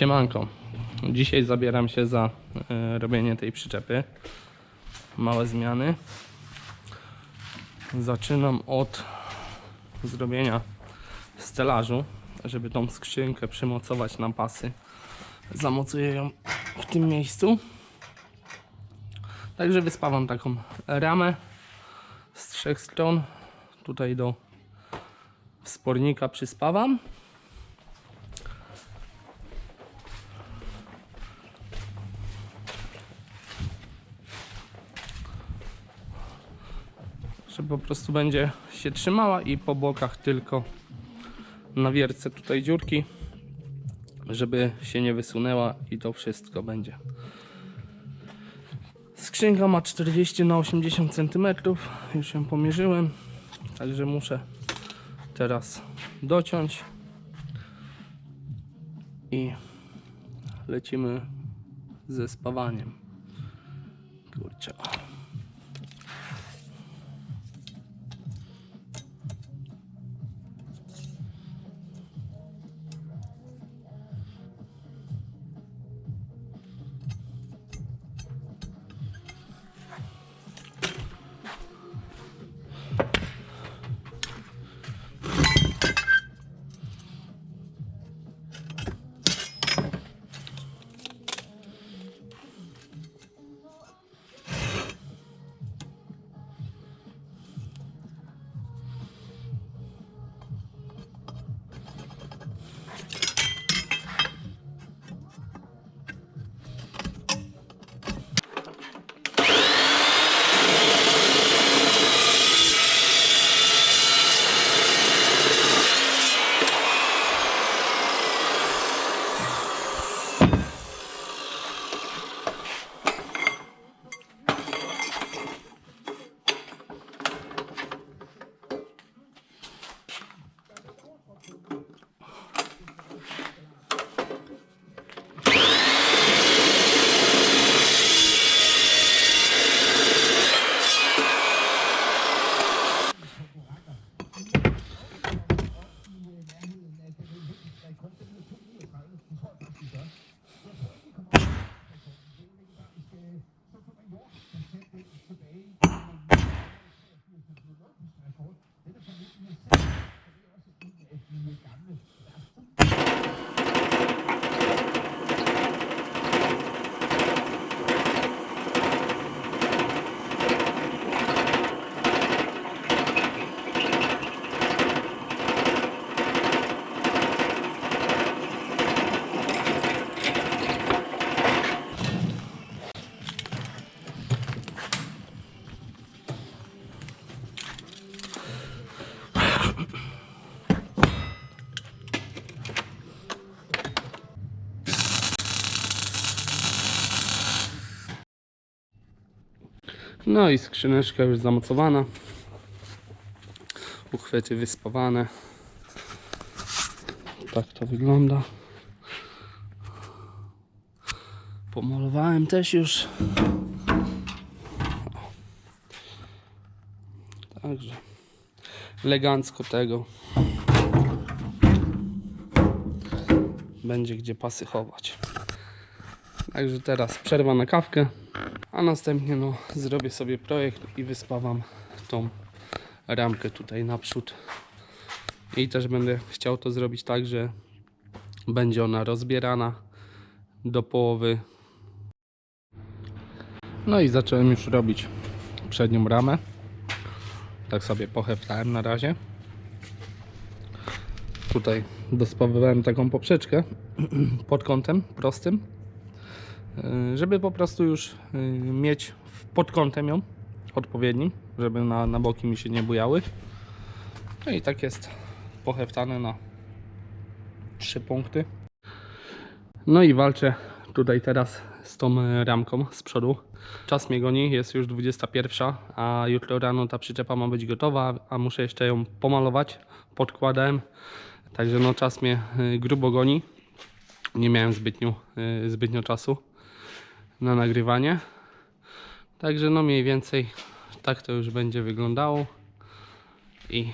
Siemanko. Dzisiaj zabieram się za e, robienie tej przyczepy. Małe zmiany. Zaczynam od zrobienia stelażu, żeby tą skrzynkę przymocować na pasy. Zamocuję ją w tym miejscu. Także wyspawam taką ramę z trzech stron. Tutaj do wspornika przyspawam. Że po prostu będzie się trzymała i po bokach tylko na wierce tutaj dziurki, żeby się nie wysunęła i to wszystko będzie. Skrzynka ma 40 na 80 cm, już ją pomierzyłem, także muszę teraz dociąć i lecimy ze spawaniem. Kurczę. No i skrzyneczka już zamocowana. Uchwyty wyspawane. Tak to wygląda. Pomalowałem też już. Także elegancko tego. Będzie gdzie pasy chować. Także teraz przerwa na kawkę. A następnie no, zrobię sobie projekt i wyspawam tą ramkę tutaj naprzód. I też będę chciał to zrobić tak, że będzie ona rozbierana do połowy. No i zacząłem już robić przednią ramę. Tak sobie poheftałem na razie. Tutaj dospawowałem taką poprzeczkę pod kątem prostym żeby po prostu już y, mieć pod kątem ją odpowiednim, żeby na, na boki mi się nie bujały. No i tak jest poheftane na trzy punkty. No i walczę tutaj teraz z tą y, ramką z przodu. Czas mnie goni, jest już 21, a jutro rano ta przyczepa ma być gotowa, a muszę jeszcze ją pomalować. Podkładałem, także no czas mnie grubo goni. Nie miałem zbytnio, zbytnio czasu na nagrywanie. Także no mniej więcej tak to już będzie wyglądało. I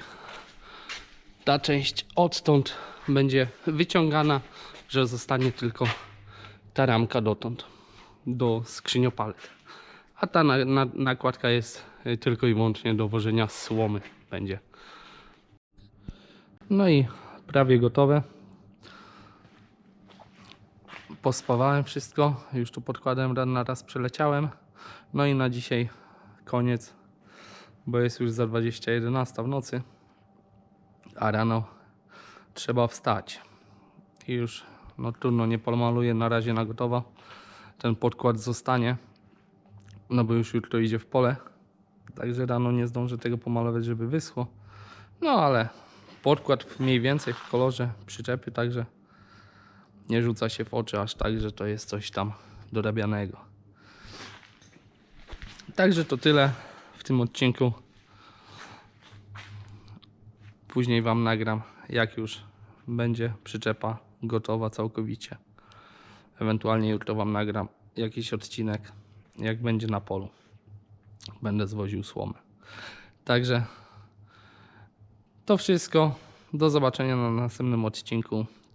ta część odtąd będzie wyciągana że zostanie tylko ta ramka dotąd do skrzyniopalek. A ta na, na, nakładka jest y, tylko i wyłącznie do wożenia słomy będzie. No i prawie gotowe. Pospawałem wszystko, już tu podkładem na raz przeleciałem. No i na dzisiaj koniec, bo jest już za 21 w nocy, a rano trzeba wstać. I już no trudno, nie pomaluję na razie na gotowo. Ten podkład zostanie, no bo już jutro idzie w pole. Także rano nie zdążę tego pomalować, żeby wyschło. No ale podkład mniej więcej w kolorze przyczepy, także nie rzuca się w oczy aż tak, że to jest coś tam dorabianego. Także to tyle w tym odcinku. Później Wam nagram, jak już będzie przyczepa gotowa całkowicie. Ewentualnie jutro Wam nagram jakiś odcinek, jak będzie na polu. Będę zwoził słomę. Także to wszystko. Do zobaczenia na następnym odcinku.